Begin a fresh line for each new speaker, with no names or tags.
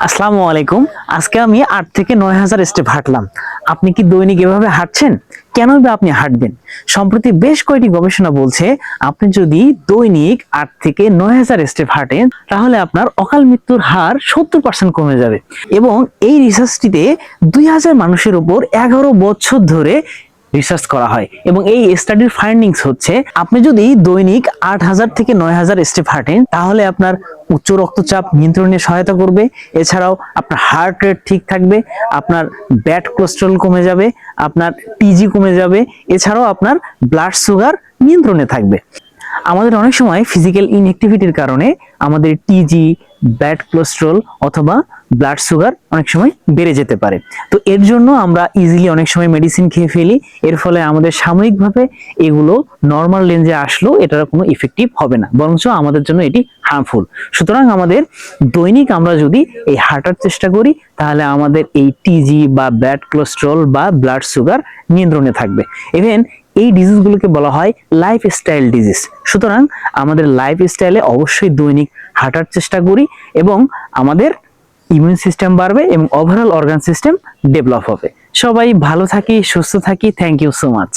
আসসালামু আলাইকুম। আজকে আমি আট থেকে নয় হাজার স্টেপ হাঁটলাম। আপনি কি দৈনিক এভাবে হাঁটছেন? কেন বা আপনি হাঁটবেন? সম্প্রতি বেশ কয়েকটি গবেষণা বলছে, আপনি যদি দৈনিক আট থেকে নয় হাজার স্টেপ হাঁটেন, তাহলে আপনার অকাল মৃত্যুর হার সত্তর পার্সেন্ট কমে যাবে। এবং এই রিসার্চটিতে দুই হাজার মানুষের উপর এগারো বছর ধরে রিসার্চ করা হয়। এবং এই স্টাডির ফাইন্ডিংস হচ্ছে, আপনি যদি দৈনিক আট হাজার থেকে নয় হাজার স্টেপ হাঁটেন, তাহলে আপনার উচ্চ রক্তচাপ নিয়ন্ত্রণে সহায়তা করবে। এছাড়াও আপনার হার্ট রেট ঠিক থাকবে, আপনার ব্যাড কোলেস্ট্রল কমে যাবে, আপনার টিজি কমে যাবে, এছাড়াও আপনার ব্লাড সুগার নিয়ন্ত্রণে থাকবে। আমাদের অনেক সময় ফিজিক্যাল ইনঅ্যাক্টিভিটির কারণে আমাদের টিজি ব্যাড কোলেস্ট্রল অথবা ব্লাড সুগার অনেক সময় বেড়ে যেতে পারে। তো এর জন্য আমরা ইজিলি অনেক সময় মেডিসিন খেয়ে ফেলি। এর ফলে আমাদের সাময়িকভাবে এগুলো নর্মাল রেঞ্জে আসলেও এটার কোনো ইফেক্টিভ হবে না। বরঞ্চ আমাদের জন্য এটি হার্মফুল সুতরাং আমাদের দৈনিক আমরা যদি এই হাঁটার চেষ্টা করি, তাহলে আমাদের এই টিজি বা ব্যাড কোলেস্ট্রল বা ব্লাড সুগার নিয়ন্ত্রণে থাকবে। ইভেন এই ডিজিজগুলোকে বলা হয় লাইফ স্টাইল ডিজিজ সুতরাং আমাদের লাইফ স্টাইলে অবশ্যই দৈনিক হাঁটার চেষ্টা করি এবং আমাদের ইমিউন সিস্টেম বাড়বে এবং ওভারঅল অর্গান সিস্টেম ডেভেলপ হবে। সবাই ভালো থাকি, সুস্থ থাকি থ্যাংক ইউ সো মাচ